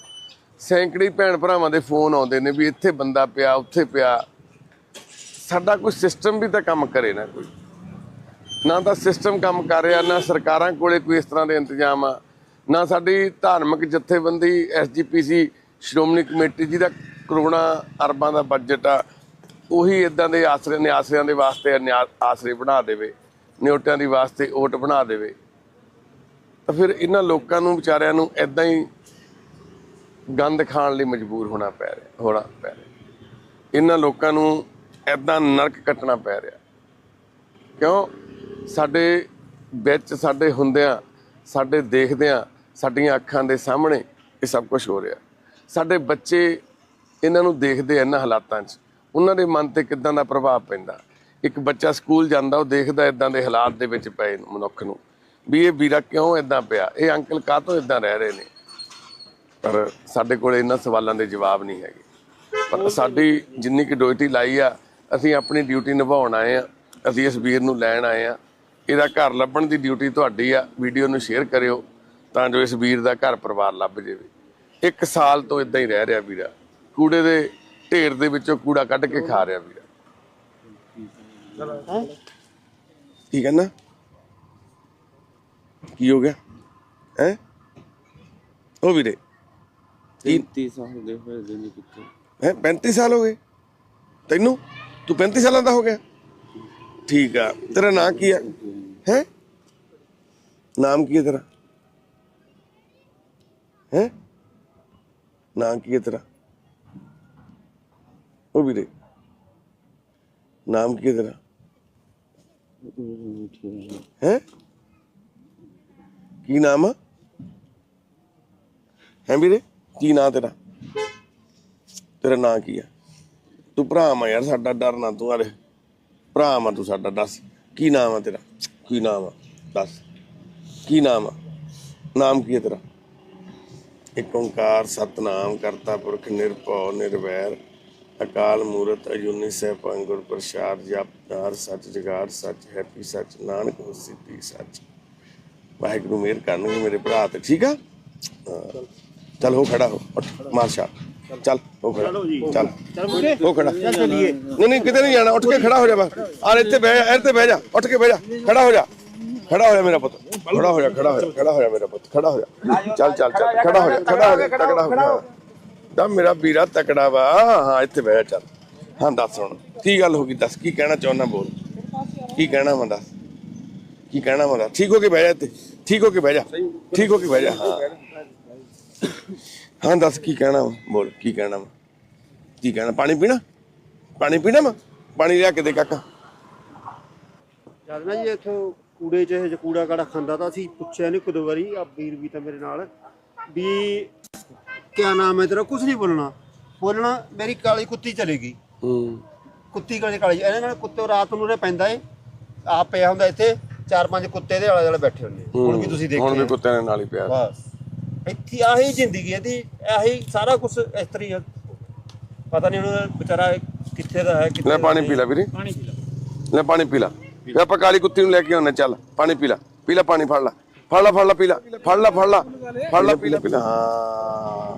ਸੈਂਕੜੇ ਭੈਣ ਭਰਾਵਾਂ ਦੇ ਫੋਨ ਆਉਂਦੇ ਨੇ ਵੀ ਇੱਥੇ ਬੰਦਾ ਪਿਆ, ਉੱਥੇ ਪਿਆ। ਸਾਡਾ ਕੋਈ ਸਿਸਟਮ ਵੀ ਤਾਂ ਕੰਮ ਕਰੇ ਨਾ ਕੋਈ। ਨਾ ਤਾਂ ਸਿਸਟਮ ਕੰਮ ਕਰ ਰਿਹਾ, ਨਾ ਸਰਕਾਰਾਂ ਕੋਲੇ ਕੋਈ ਇਸ ਤਰ੍ਹਾਂ ਦੇ ਇੰਤਜ਼ਾਮ ਆ। ਨਾ ਸਾਡੀ ਧਾਰਮਿਕ ਜਥੇਬੰਦੀ ਐਸਜੀਪੀਸੀ ਸ਼੍ਰੋਮਣੀ ਕਮੇਟੀ ਜਿਹਦਾ ਕਰੋੜਾਂ ਅਰਬਾਂ ਦਾ ਬਜਟ ਆ। ਉਹੀ ਇਦਾਂ ਦੇ ਆਸਰੇ ਨੇ ਆਸਰਿਆਂ ਦੇ ਵਾਸਤੇ ਨਿਆ- ਆਸਰੇ ਬਣਾ ਦੇਵੇ, ਨਿਉਟਿਆਂ ਦੀ ਵਾਸਤੇ ਓਟ ਬਣਾ ਦੇਵੇ। ਤਾਂ ਫਿਰ ਇਹਨਾਂ ਲੋਕਾਂ ਨੂੰ, ਵਿਚਾਰਿਆਂ ਨੂੰ ਇਦਾਂ ਹੀ ਗੰਦ ਖਾਣ ਲਈ ਮਜਬੂਰ ਹੋਣਾ ਪੈ ਰਿਹਾ, ਹੋਣਾ ਪੈ ਰਿਹਾ। ਇਹਨਾਂ ਲੋਕਾਂ ਨੂੰ ਇਦਾਂ ਨਰਕ ਕੱਟਣਾ ਪੈ ਰਿਹਾ। ਕਿਉਂ? ਸਾਡੇ ਵਿੱਚ ਸਾਡੇ ਹੁੰਦਿਆਂ, ਸਾਡੇ ਦੇਖਦਿਆਂ, ਸਾਡੀਆਂ ਅੱਖਾਂ ਦੇ ਸਾਹਮਣੇ ਇਹ ਸਭ ਕੁਝ ਹੋ ਰਿਹਾ। ਸਾਡੇ ਬੱਚੇ ਇਹਨਾਂ ਨੂੰ ਦੇਖਦੇ ਆ ਇਹਨਾਂ ਹਾਲਾਤਾਂ 'ਚ। ਉਹਨਾਂ ਦੇ ਮਨ ਤੇ ਕਿਦਾਂ ਦਾ ਪ੍ਰਭਾਵ ਪੈਂਦਾ? ਇੱਕ ਬੱਚਾ ਸਕੂਲ ਜਾਂਦਾ, ਉਹ ਦੇਖਦਾ ਇਦਾਂ ਦੇ ਹਾਲਾਤ ਦੇ ਵਿੱਚ ਪਏ ਮਨੁੱਖ ਨੂੰ, ਵੀ ਇਹ ਵੀਰਾ ਕਿਉਂ ਇਦਾਂ ਪਿਆ? ਇਹ ਅੰਕਲ ਕਾਹਤੋਂ ਇਦਾਂ ਰਹਿ ਰਹੇ ਨੇ? ਪਰ ਸਾਡੇ ਕੋਲ ਇਹਨਾਂ ਸਵਾਲਾਂ ਦੇ ਜਵਾਬ ਨਹੀਂ ਹੈਗੇ। ਪਰ ਸਾਡੀ ਜਿੰਨੀ ਕਿ ਡਿਊਟੀ ਲਾਈ ਆ, ਅਸੀਂ ਆਪਣੀ ਡਿਊਟੀ ਨਿਭਾਉਣ ਆਏ ਆ, ਅਸੀਂ ਇਸ ਵੀਰ ਨੂੰ ਲੈਣ ਆਏ ਆ। ਇਹਦਾ ਘਰ ਲੱਭਣ ਦੀ ਡਿਊਟੀ ਤੁਹਾਡੀ ਆ, ਵੀਡੀਓ ਨੂੰ ਸ਼ੇਅਰ ਕਰਿਓ, ਤਾਂ ਜੋ ਇਸ ਵੀਰ ਦਾ ਘਰ ਪਰਿਵਾਰ ਲੱਭ ਜਾਵੇ। ਇੱਕ ਸਾਲ ਤੋਂ ਇਦਾਂ ਹੀ ਰਹਿ ਰਿਹਾ ਵੀਰਾ। ਕੂੜੇ ਦੇ ਢੇਰ ਦੇ ਵਿੱਚੋਂ ਕੂੜਾ ਕੱਢ ਕੇ ਖਾ ਰਿਹਾ ਵੀਰਾ। ਠੀਕ ਹੈ ਨਾ ਕੀ ਹੋ ਗਿਆ? ਹੈ? ਉਹ ਵੀਰੇ 30 ਸਾਲ ਦੇ ਹੋਏ ਦੇ ਨਹੀਂ ਕਿਤੇ। ਹੈ? 35 ਸਾਲ ਹੋ ਗਏ? ਤੈਨੂੰ? ਤੂੰ 35 ਸਾਲਾਂ ਦਾ ਹੋ ਗਿਆ? ਠੀਕ ਆ। ਤੇਰਾ ਨਾਂ ਕੀ ਆ? ਹੈ? ਨਾਮ ਕੀ ਹੈ ਤੇਰਾ? ਹੈ? ਨਾਂ ਕੀ ਹੈ ਤੇਰਾ? ਉਹ ਵੀਰੇ ਨਾਮ ਕੀ ਹੈ ਤੇਰਾ? ਹੈ? ਕੀ ਨਾਮ ਆ? ਹੈ ਵੀਰੇ? ਕੀ ਨਾਂ ਤੇਰਾ? ਤੇਰਾ ਨਾਂ ਕੀ ਆ? ਤੂੰ ਭਰਾ ਮਾ ਯਾਰ, ਸਾਡਾ ਡਰਨਾ ਤੂੰ ਆਲੇ ਭਰਾ ਮਾ ਤੂੰ ਸਾਡਾ, ਦੱਸ। ਕੀ ਨਾਮ ਆ ਤੇਰਾ? ਕੀ ਨਾਮ ਆ? ਦੱਸ। ਕੀ ਨਾਮ ਆ? ਨਾਮ ਕੀ ਹੈ ਤੇਰਾ? ਇੱਕ ਓੰਕਾਰ ਸਤਨਾਮ ਕਰਤਾ ਪੁਰਖ ਨਿਰਭਉ ਨਿਰਵੈਰ। ਅਕਾਲ ਮੂਰਤ ਅਜੂਨੀ ਸੈਭੰ ਗੁਰ ਪ੍ਰਸਾਦ ਜਪਦਾਰ ਸੱਚ ਜਗਾਰ ਸੱਚ ਹੈਪੀ ਸੱਚ ਨਾਨਕ ਹੋਸੀ ਸੱਚ ਵਾਹਿਗੁਰੂ ਮਿਹਰ ਕਰਨਗੇ ਮੇਰੇ ਭਰਾ ਤੇ ਠੀਕ ਆ। ਚੱਲ ਹੋ ਖੜਾ ਹੋ ਮਾਰ ਛਾਲ ਚੱਲ ਹੋ ਖੜਾ ਚੱਲ ਹੋ ਖੜਾ ਨਹੀਂ ਨਹੀਂ ਕਿਤੇ ਨਹੀਂ ਜਾਣਾ ਉੱਠ ਕੇ ਖੜਾ ਹੋ ਜਾ ਬਸ ਆ ਇੱਥੇ ਬਹਿ ਜਾ ਇੱਥੇ ਬਹਿ ਜਾ ਉੱਠ ਕੇ ਬਹਿ ਜਾ ਖੜਾ ਹੋ ਜਾ ਖੜਾ ਹੋ ਜਾ ਮੇਰਾ ਪੁੱਤ ਖੜਾ ਹੋ ਜਾ ਖੜਾ ਹੋ ਜਾ ਖੜਾ ਹੋ ਜਾ ਮੇਰਾ ਪੁੱਤ ਖੜਾ ਹੋ ਜਾ ਚੱਲ ਚੱਲ ਚੱਲ ਖੜਾ ਹੋ ਜਾ ਖੜਾ ਹੋ ਜਾ ਤਕੜਾ ਹੋ ਜਾ ਦਾ ਮੇਰਾ ਵੀਰਾ ਤਕੜਾ ਵਾ। ਹਾਂ ਇੱਥੇ ਬਹਿ ਚੱਲ। ਹਾਂ, ਦੱਸ ਹੁਣ, ਕੀ ਗੱਲ ਹੋ ਗਈ? ਦੱਸ, ਕੀ ਕਹਿਣਾ ਚਾਹੁੰਦਾ ਬੋਲ? ਕੀ ਕਹਿਣਾ ਮੈਂ ਦੱਸ? ਕੀ ਕਹਿਣਾ ਮੈਂ ਠੀਕ ਹੋ ਕੇ ਬਹਿ ਜਾ ਇੱਥੇ। ਠੀਕ ਹੋ ਕੇ ਬਹਿ ਜਾ। ਠੀਕ ਹੋ ਕੇ ਬਹਿ ਜਾ। ਹਾਂ। ਹਾਂ, ਦੱਸ, ਕੀ ਕਹਿਣਾ ਵਾ? ਬੋਲ, ਕੀ ਕਹਿਣਾ ਵਾ? ਕੀ ਕਹਿਣਾ? ਪਾਣੀ ਪੀਣਾ? ਪਾਣੀ ਪੀਣਾ ਮੈਂ ਪਾਣੀ ਲਿਆ ਕੇ ਦੇ ਕਾਕਾ। ਜਦ ਨਾ ਜੀ, ਇੱਥੋਂ ਕੂੜੇ 'ਚ ਇਹ ਕੂੜਾ ਕਾੜਾ ਖਾਂਦਾ ਤਾਂ ਅਸੀਂ ਪੁੱਛਿਆ ਨਹੀਂ ਕਦੋਂ ਵਾਰੀ ਆ ਵੀਰ ਵੀ ਤਾਂ ਮੇਰੇ ਨਾਲ, ਵੀ ਕਿਆ ਨਾਮ ਹੈ ਤੇਰਾ? ਕੁਝ ਨਹੀਂ ਬੋਲਣਾ। ਬੋਲਣਾ ਮੇਰੀ ਕਾਲੀ ਕੁੱਤੀ ਚਲੇਗੀ ਹੂੰ। ਕੁੱਤੀ ਕਾਲੀ ਕਾਲੀ ਇਹਨਾਂ ਨਾਲ ਕੁੱਤੇ ਰਾਤ ਨੂੰ ਉਰੇ ਪੈਂਦਾ ਏ। ਆਪ ਪਿਆ ਹੁੰਦਾ ਇੱਥੇ। ਚਾਰ ਪੰਜ ਕੁੱਤੇ ਦੇ ਆਲੇ ਦੁਆਲੇ ਬੈਠੇ ਹੁੰਦੇ। ਹੁਣ ਵੀ ਤੁਸੀਂ ਹੁਣ ਵੀ ਕੁੱਤਿਆਂ ਦੇ ਨਾਲ ਹੀ ਪਿਆ। ਬਸ। ਇੱਥੇ ਆਹੀ ਜ਼ਿੰਦਗੀ ਹੈ ਦੀ ਆਹੀ ਸਾਰਾ ਕੁਝ ਇਸ ਤਰੀ ਹੈ ਪਤਾ ਨਹੀਂ ਉਹਨੂੰ ਵਿਚਾਰਾ ਕਿੱਥੇ ਦਾ ਹੈ ਕਿੱਥੇ ਲੈ ਪਾਣੀ ਨਹੀਂ। ਪੀ ਲੈ ਵੀਰੇ। ਪਾਣੀ ਪੀ ਲੈ। ਪਾਣੀ ਪੀ ਲੈ। ਵੀ ਆਪਾਂ ਕਾਲੀ ਕੁੱਤੀ ਨੂੰ ਲੈ ਕੇ ਆਉਣੇ ਚੱਲ ਪਾਣੀ ਪੀ ਲੈ। ਪੀ ਲੈ ਪਾਣੀ ਫੜ ਲੈ। ਫੜ ਲੈ ਫੜ ਲੈ ਪੀ ਲੈ ਫੜ ਲੈ ਫੜ ਲੈ ਫੜ ਲੈ ਪੀ ਲੈ ਪੀ ਲੈ। ਹਾਂ।